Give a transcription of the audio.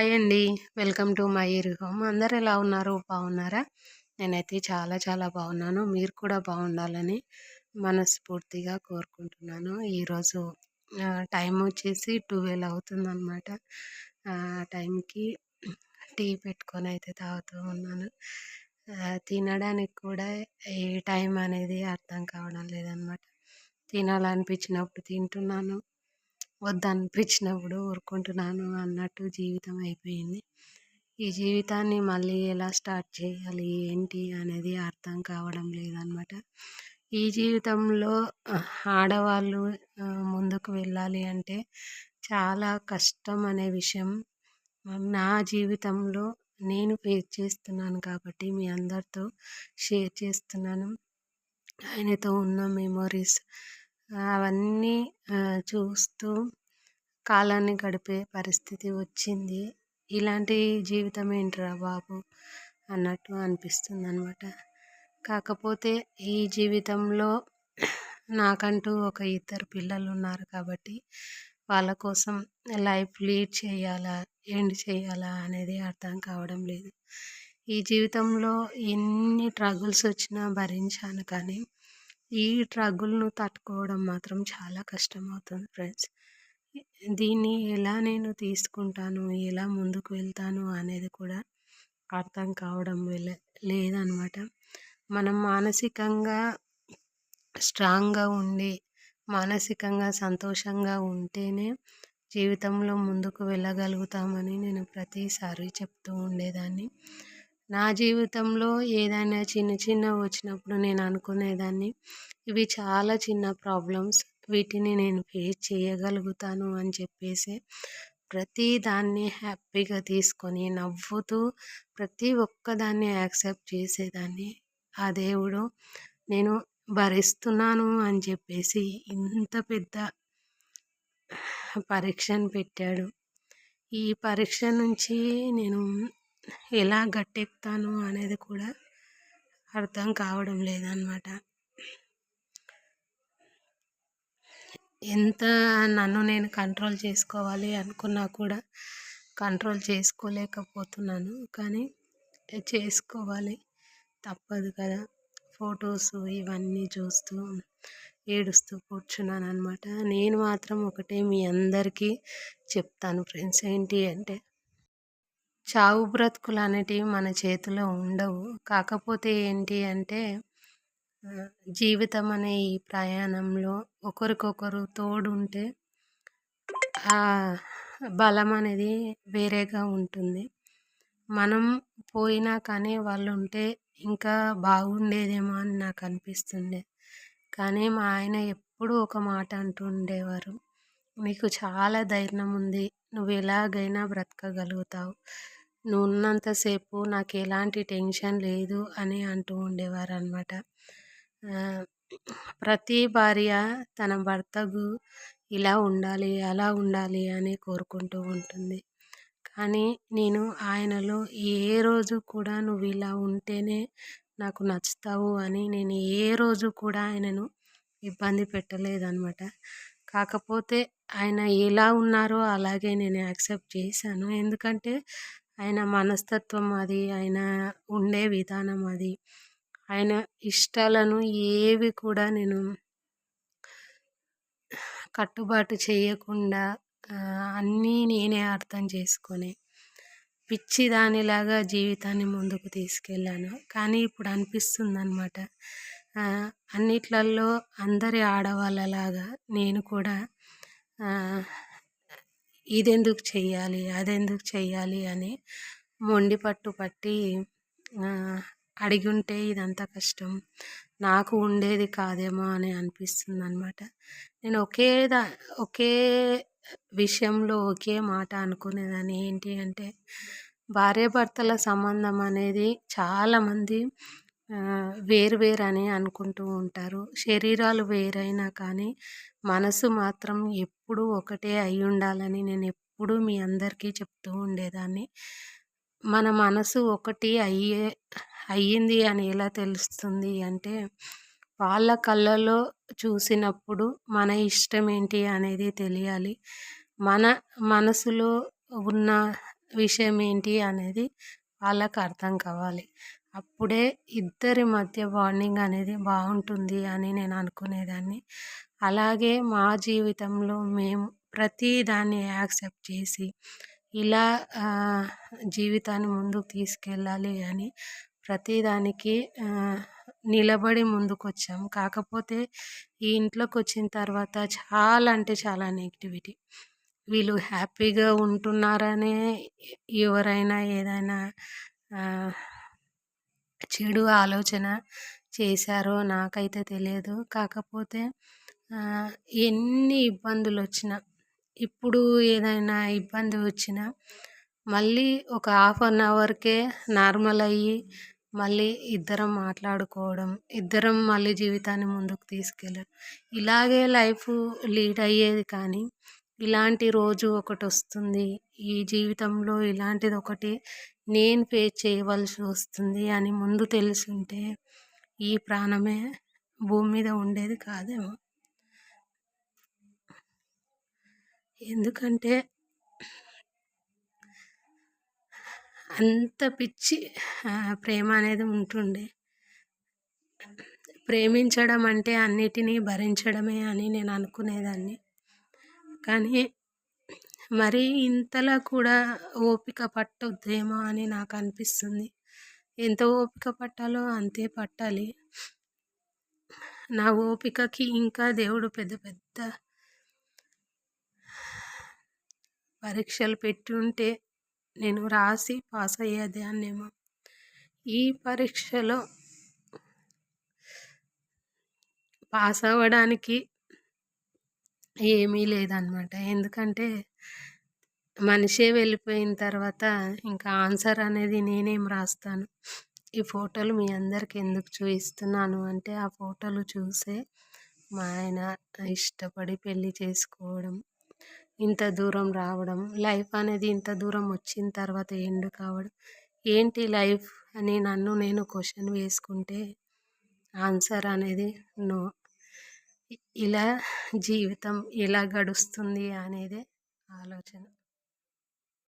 Hi అండి. Welcome to my home. అందరు ఎలా ఉన్నారు? బాగున్నారా? నేనైతే చాలా చాలా బాగున్నాను. మీరు కూడా బాగుండాలని మనస్ఫూర్తిగా కోరుకుంటున్నాను. ఈరోజు టైం వచ్చేసి ట్వెల్వ్ అవుతుందన్నమాట. టైంకి టీ పెట్టుకొని అయితే తాగుతూ ఉన్నాను. తినడానికి కూడా ఏ టైం అనేది అర్థం కావడం లేదనమాట తినాలనిపించినప్పుడు తింటున్నాను. వద్దనిపించినప్పుడు ఊరుకుంటున్నాను అన్నట్టు జీవితం అయిపోయింది. ఈ జీవితాన్ని మళ్ళీ ఎలా స్టార్ట్ చేయాలి ఏంటి అనేది అర్థం కావడం లేదనమాట ఈ జీవితంలో ఆడవాళ్ళు ముందుకు వెళ్ళాలి అంటే చాలా కష్టం అనే విషయం నా జీవితంలో నేను ఫేస్ చేస్తున్నాను కాబట్టి మీ అందరితో షేర్ చేస్తున్నాను. ఆయనతో ఉన్న మెమొరీస్ అవన్నీ చూస్తూ కాలాన్ని గడిపే పరిస్థితి వచ్చింది. ఇలాంటి జీవితం ఏంట్రా బాబు? అన్నట్టు అనిపిస్తుంది అనమాట కాకపోతే ఈ జీవితంలో నాకంటూ ఒక ఇద్దరు పిల్లలు ఉన్నారు కాబట్టి వాళ్ళ కోసం లైఫ్ లీడ్ చేయాలా ఎండ్ చేయాలా అనేది అర్థం కావడం లేదు. ఈ జీవితంలో ఎన్ని ట్రగుల్స్ వచ్చినా భరించాను కానీ ఈ ట్రగుల్ను తట్టుకోవడం మాత్రం చాలా కష్టమవుతుంది ఫ్రెండ్స్. దీన్ని ఎలా నేను తీసుకుంటాను? ఎలా ముందుకు వెళ్తాను? అనేది కూడా అర్థం కావడం లేదనమాట. మనం మానసికంగా స్ట్రాంగ్గా ఉండి మానసికంగా సంతోషంగా ఉంటేనే జీవితంలో ముందుకు వెళ్ళగలుగుతామని నేను ప్రతిసారి చెప్తూ ఉండేదాన్ని. నా జీవితంలో ఏదైనా చిన్న చిన్న వచ్చినప్పుడు నేను అనుకునేదాన్ని ఇవి చాలా చిన్న ప్రాబ్లమ్స్. వీటిని నేను ఫేస్ చేయగలుగుతాను అని చెప్పేసి ప్రతి దాన్ని హ్యాపీగా తీసుకొని నవ్వుతూ ప్రతి ఒక్కదాన్ని యాక్సెప్ట్ చేసేదాన్ని. ఆ దేవుడు నేను భరిస్తున్నాను అని చెప్పేసి ఇంత పెద్ద పరీక్షను పెట్టాడు. ఈ పరీక్ష నుంచి నేను ఎలా గట్టెక్కుతాను అనేది కూడా అర్థం కావడం లేదనమాట. ఎంత నన్ను నేను కంట్రోల్ చేసుకోవాలి అనుకున్నా కూడా కంట్రోల్ చేసుకోలేకపోతున్నాను. కానీ చేసుకోవాలి. తప్పదు కదా. ఫొటోస్ ఇవన్నీ చూస్తూ ఏడుస్తూ కూర్చున్నాను అనమాట నేను మాత్రం ఒకటే మీ అందరికీ చెప్తాను ఫ్రెండ్స్. ఏంటి అంటే చావు బ్రతుకులు అనేటివి మన చేతిలో ఉండవు. కాకపోతే ఏంటి అంటే జీవితం అనే ఈ ప్రయాణంలో ఒకరికొకరు తోడుంటే ఆ బలం అనేది వేరేగా ఉంటుంది. మనం పోయినా కానీ వాళ్ళు ఉంటే ఇంకా బాగుండేదేమో అని నాకు అనిపిస్తుండే. కానీ మా ఆయన ఎప్పుడూ ఒక మాట అంటూ ఉండేవారు. నీకు చాలా ధైర్యం ఉంది. నువ్వు ఎలాగైనా బ్రతకగలుగుతావు. నువ్వు ఉన్నంతసేపు నాకు ఎలాంటి టెన్షన్ లేదు అని అంటూ ఉండేవారు అనమాట ప్రతి భార్య తన భర్తకు ఇలా ఉండాలి అలా ఉండాలి అని కోరుకుంటూ ఉంటుంది. కానీ నేను ఆయనలో ఏ రోజు కూడా నువ్వు ఇలా ఉంటేనే నాకు నచ్చుతావు అని నేను ఏ రోజు కూడా ఆయనను ఇబ్బంది పెట్టలేదన్నమాట. కాకపోతే ఆయన ఎలా ఉన్నారో అలాగే నేను యాక్సెప్ట్ చేశాను. ఎందుకంటే ఆయన మనస్తత్వం అది ఆయన ఉండే విధానం అది. ఆయన ఇష్టాలను ఏవి కూడా నేను కట్టుబాటు చేయకుండా అన్నీ నేనే అర్థం చేసుకొని పిచ్చి దానిలాగా జీవితాన్ని ముందుకు తీసుకెళ్ళాను. కానీ ఇప్పుడు అనిపిస్తుంది అనమాట అన్నిట్లల్లో అందరి ఆడవాళ్ళలాగా నేను కూడా ఇదెందుకు చెయ్యాలి అదెందుకు చెయ్యాలి అని మొండి పట్టు పట్టి అడిగి ఉంటే ఇదంతా కష్టం. నాకు ఉండేది కాదేమో అని అనిపిస్తుంది అనమాట నేను ఒకే దా ఒకే విషయంలో ఒకే మాట అనుకునేదాన్ని. ఏంటి అంటే భార్యాభర్తల సంబంధం అనేది చాలామంది వేరు వేరు అని అనుకుంటూ ఉంటారు. శరీరాలు వేరైనా కానీ మనసు మాత్రం ఎప్పుడూ ఒకటే అయి ఉండాలని నేను ఎప్పుడూ మీ అందరికీ చెప్తూ ఉండేదాన్ని. మన మనసు ఒకటి అయ్యే అయ్యింది అని ఎలా తెలుస్తుంది అంటే వాళ్ళ కళ్ళలో చూసినప్పుడు మన ఇష్టం ఏంటి అనేది తెలియాలి. మన మనసులో ఉన్న విషయం ఏంటి అనేది వాళ్ళకు అర్థం కావాలి. అప్పుడే ఇద్దరి మధ్య బాండింగ్ అనేది బాగుంటుంది అని నేను అనుకునేదాన్ని. అలాగే మా జీవితంలో మేము ప్రతి దాన్ని యాక్సెప్ట్ చేసి ఇలా జీవితాన్ని ముందుకు తీసుకెళ్ళాలి అని ప్రతిదానికి నిలబడి ముందుకు కాకపోతే ఈ ఇంట్లోకి వచ్చిన తర్వాత చాలా అంటే చాలా నెగిటివిటీ. వీళ్ళు హ్యాపీగా ఉంటున్నారనే ఎవరైనా ఏదైనా చెడు ఆలోచన చేశారో నాకైతే తెలియదు. కాకపోతే ఎన్ని ఇబ్బందులు వచ్చినా ఇప్పుడు ఏదైనా ఇబ్బంది వచ్చినా మళ్ళీ ఒక హాఫ్ అన్ అవర్కే నార్మల్ అయ్యి మళ్ళీ ఇద్దరం మాట్లాడుకోవడం ఇద్దరం మళ్ళీ జీవితాన్ని ముందుకు తీసుకెళ్ళడం. ఇలాగే లైఫ్ లీడ్ అయ్యేది కానీ ఇలాంటి రోజు ఒకటి వస్తుంది. ఈ జీవితంలో ఇలాంటిది ఒకటి నేను ఫేస్ చేయవలసి వస్తుంది అని ముందు తెలుసుంటే ఈ ప్రాణమే భూమి మీద ఉండేది కాదేమో. ఎందుకంటే అంత పిచ్చి ప్రేమ అనేది ఉంటుండే. ప్రేమించడం అంటే అన్నిటినీ భరించడమే అని నేను అనుకునేదాన్ని. కానీ మరీ ఇంతలా కూడా ఓపిక పట్టొద్దేమో అని నాకు అనిపిస్తుంది. ఎంత ఓపిక పట్టాలో అంతే పట్టాలి. నా ఓపికకి ఇంకా దేవుడు పెద్ద పెద్ద పరీక్షలు పెట్టి ఉంటే నేను రాసి పాస్ అయ్యేదాన్నేమో ఈ పరీక్షలో పాస్ అవ్వడానికి ఏమీ లేదనమాట. ఎందుకంటే మనిషే వెళ్ళిపోయిన తర్వాత ఇంకా ఆన్సర్ అనేది నేనేం రాస్తాను. ఈ ఫోటోలు మీ అందరికి ఎందుకు చూపిస్తున్నాను అంటే ఆ ఫోటోలు చూసే మా ఆయన ఇష్టపడి పెళ్ళి చేసుకోవడం ఇంత దూరం రావడం లైఫ్ అనేది ఇంత దూరం వచ్చిన తర్వాత ఎండ్ కావడం ఏంటి లైఫ్ అని నన్ను నేను క్వశ్చన్ వేసుకుంటే ఆన్సర్ అనేది నో. ఇలా జీవితం ఎలా గడుస్తుంది అనేది ఆలోచన.